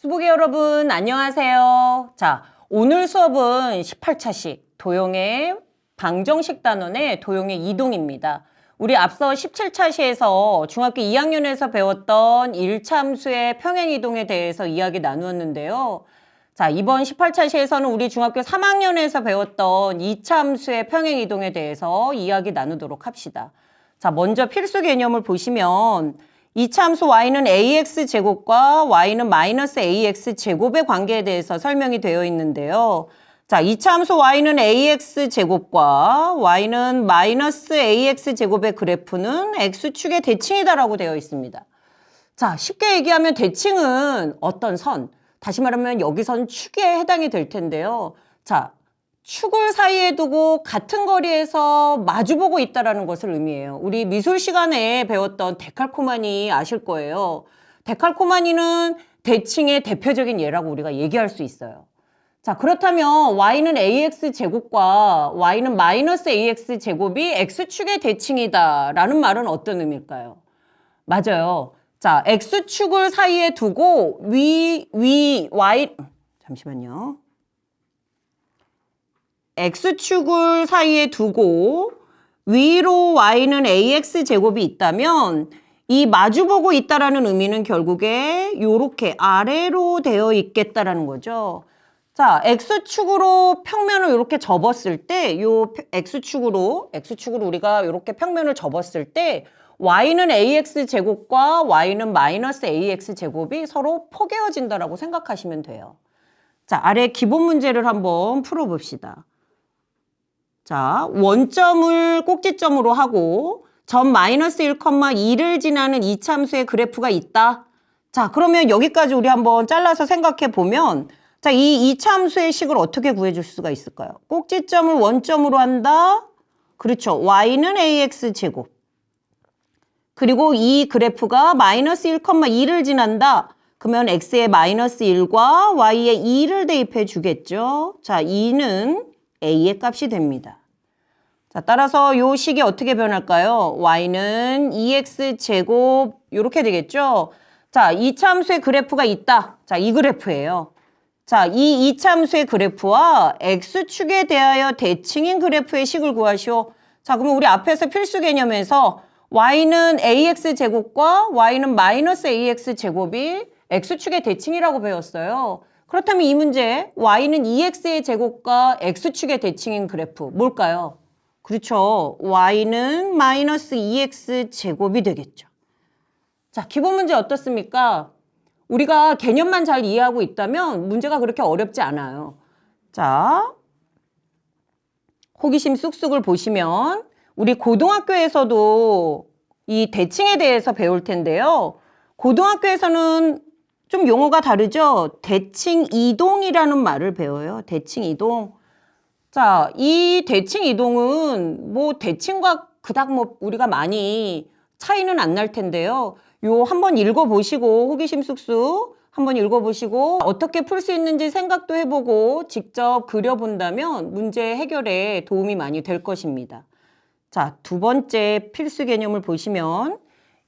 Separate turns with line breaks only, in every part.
수복이 여러분 안녕하세요. 자, 오늘 수업은 18차식 도형의 방정식 단원의 도형의 이동입니다. 우리 앞서 17차시에서 중학교 2학년에서 배웠던 1참수의 평행 이동에 대해서 이야기 나누었는데요. 자, 이번 18차시에서는 우리 중학교 3학년에서 배웠던 2참수의 평행 이동에 대해서 이야기 나누도록 합시다. 자, 먼저 필수 개념을 보시면 이 참수 y는 ax 제곱과 y는 마이너스 ax 제곱의 관계에 대해서 설명이 되어 있는데요. 자, 이 참수 y는 ax 제곱과 y는 마이너스 ax 제곱의 그래프는 x축의 대칭이다라고 되어 있습니다. 자, 쉽게 얘기하면 대칭은 어떤 선, 다시 말하면 여기선 축에 해당이 될 텐데요. 자, 축을 사이에 두고 같은 거리에서 마주보고 있다라는 것을 의미해요. 우리 미술 시간에 배웠던 데칼코마니 아실 거예요. 데칼코마니는 대칭의 대표적인 예라고 우리가 얘기할 수 있어요. 자, 그렇다면 y는 ax 제곱과 y는 마이너스 ax 제곱이 x축의 대칭이다 라는 말은 어떤 의미일까요? 맞아요. 자, x축을 사이에 두고 위, 위, y, 잠시만요. X축을 사이에 두고 위로 y는 ax 제곱이 있다면 이 마주보고 있다라는 의미는 결국에 이렇게 아래로 되어 있겠다라는 거죠. 자, x축으로 평면을 이렇게 접었을 때, 요 x축으로, x축으로 우리가 이렇게 평면을 접었을 때, y는 ax 제곱과 y는 마이너스 ax 제곱이 서로 포개어진다라고 생각하시면 돼요. 자, 아래 기본 문제를 한번 풀어봅시다. 자, 원점을 꼭지점으로 하고 점 마이너스 1,2를 지나는 이참수의 그래프가 있다. 자, 그러면 여기까지 우리 한번 잘라서 생각해 보면 자, 이 이참수의 식을 어떻게 구해 줄 수가 있을까요? 꼭지점을 원점으로 한다. 그렇죠. y는 ax 제곱. 그리고 이 그래프가 마이너스 1,2를 지난다. 그러면 x에 마이너스 1과 y에 2를 대입해 주겠죠. 자, 2는 a의 값이 됩니다. 자, 따라서 요 식이 어떻게 변할까요? y는 2x 제곱 이렇게 되겠죠. 자, 이 참수의 그래프가 있다. 자, 이 그래프예요. 자, 이 이참수의 그래프와 x축에 대하여 대칭인 그래프의 식을 구하시오. 자, 그러면 우리 앞에서 필수 개념에서 y는 ax 제곱과 y는 마이너스 ax 제곱이 x축의 대칭이라고 배웠어요. 그렇다면 이 문제 y는 2x의 제곱과 x축의 대칭인 그래프 뭘까요? 그렇죠. y는 마이너스 2x 제곱이 되겠죠. 자, 기본 문제 어떻습니까? 우리가 개념만 잘 이해하고 있다면 문제가 그렇게 어렵지 않아요. 자, 호기심 쑥쑥을 보시면 우리 고등학교에서도 이 대칭에 대해서 배울 텐데요. 고등학교에서는 좀 용어가 다르죠. 대칭 이동이라는 말을 배워요. 대칭 이동. 자, 이 대칭 이동은 뭐 대칭과 그닥 뭐 우리가 많이 차이는 안 날 텐데요. 요 한번 읽어보시고 호기심 쑥쑥 한번 읽어보시고 어떻게 풀 수 있는지 생각도 해보고 직접 그려본다면 문제 해결에 도움이 많이 될 것입니다. 자, 두 번째 필수 개념을 보시면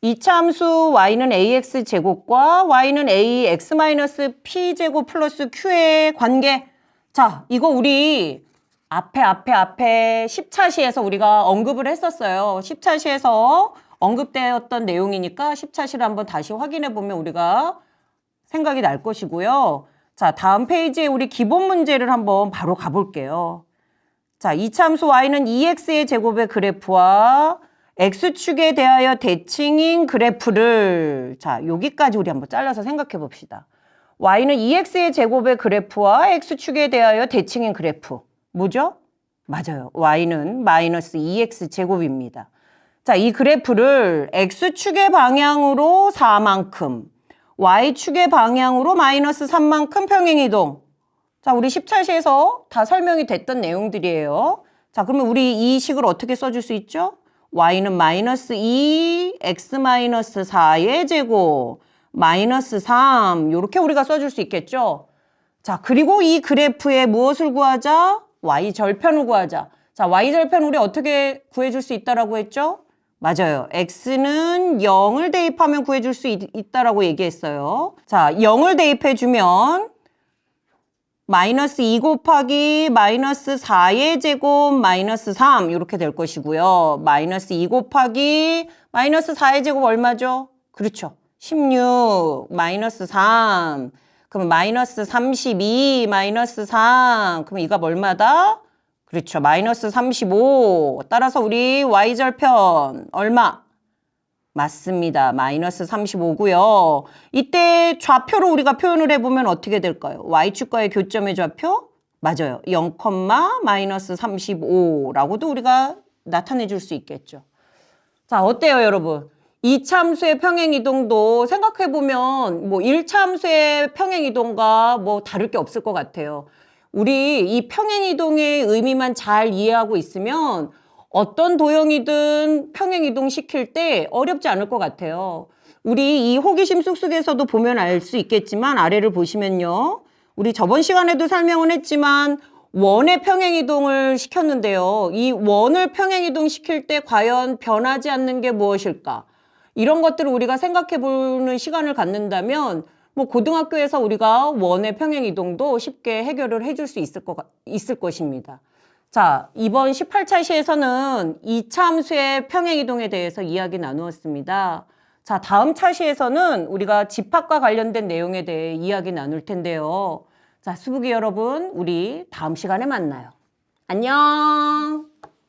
이참수 y는 ax 제곱과 y는 ax 마이너스 p 제곱 플러스 q의 관계. 자, 이거 우리 앞에 앞에 앞에 10차 시에서 우리가 언급을 했었어요. 10차 시에서 언급되었던 내용이니까 10차 시를 한번 다시 확인해 보면 우리가 생각이 날 것이고요. 자, 다음 페이지에 우리 기본 문제를 한번 바로 가볼게요. 자, 이참수 y는 2x의 제곱의 그래프와 x축에 대하여 대칭인 그래프를 자, 여기까지 우리 한번 잘라서 생각해 봅시다. y는 2x의 제곱의 그래프와 x축에 대하여 대칭인 그래프. 뭐죠? 맞아요. y는 마이너스 2x 제곱입니다. 자, 이 그래프를 x축의 방향으로 4만큼, y축의 방향으로 마이너스 3만큼 평행이동. 자, 우리 10차시에서 다 설명이 됐던 내용들이에요. 자, 그러면 우리 이 식을 어떻게 써줄 수 있죠? y는 마이너스 2, x 마이너스 4의 제곱, 마이너스 3 이렇게 우리가 써줄 수 있겠죠? 자, 그리고 이 그래프에 무엇을 구하자? Y 절편을 구하자. 자, y 절편 우리 어떻게 구해줄 수 있다라고 했죠? 맞아요. x는 0을 대입하면 구해줄 수 있, 있다라고 얘기했어요. 자, 0을 대입해주면 마이너스 2 곱하기 마이너스 4의 제곱 마이너스 3 이렇게 될 것이고요. 마이너스 2 곱하기 마이너스 4의 제곱 얼마죠? 그렇죠. 16 마이너스 3 그럼 마이너스 32 마이너스 3 그럼 이가 얼마다? 그렇죠. 마이너스 35 따라서 우리 y절편 얼마? 맞습니다. 마이너스 35고요. 이때 좌표로 우리가 표현을 해보면 어떻게 될까요? y축과의 교점의 좌표? 맞아요. 0, 마이너스 35라고도 우리가 나타내 줄 수 있겠죠. 자, 어때요, 여러분? 이차 함수의 평행이동도 생각해보면 뭐 1차 함수의 평행이동과 뭐 다를 게 없을 것 같아요. 우리 이 평행이동의 의미만 잘 이해하고 있으면 어떤 도형이든 평행이동 시킬 때 어렵지 않을 것 같아요. 우리 이 호기심 쑥쑥에서도 보면 알 수 있겠지만 아래를 보시면요. 우리 저번 시간에도 설명을 했지만 원의 평행이동을 시켰는데요. 이 원을 평행이동 시킬 때 과연 변하지 않는 게 무엇일까? 이런 것들을 우리가 생각해 보는 시간을 갖는다면 뭐 고등학교에서 우리가 원의 평행 이동도 쉽게 해결을 해줄 수 있을, 것, 같- 있을 것입니다. 자, 이번 18차 시에서는 2차 함수의 평행 이동에 대해서 이야기 나누었습니다. 자, 다음 차시에서는 우리가 집합과 관련된 내용에 대해 이야기 나눌 텐데요. 자, 수부기 여러분, 우리 다음 시간에 만나요. 안녕!